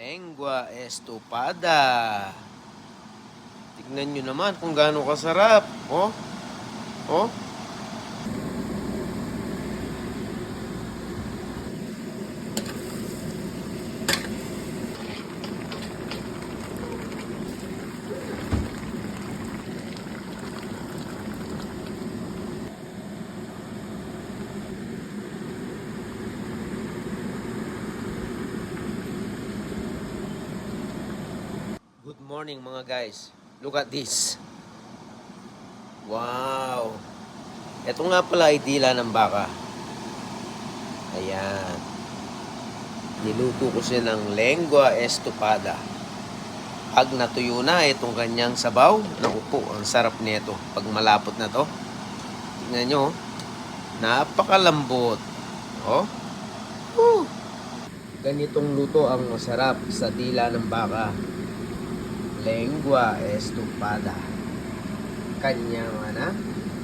Lengua estupada. Tignan nyo naman kung gaano kasarap. Oh. Oh. Good morning mga guys. Look at this. Wow. Ito nga pala ay dila ng baka. Ayan. Niluto ko siya ng lengua estupada. Pag natuyo na itong kanyang sabaw, naku po, ang sarap nito. Pag malapot na to. Tingnan nyo, napakalambot. Oh. Woo. Ganitong luto ang masarap sa dila ng baka lengua estupada. Kanyang ana,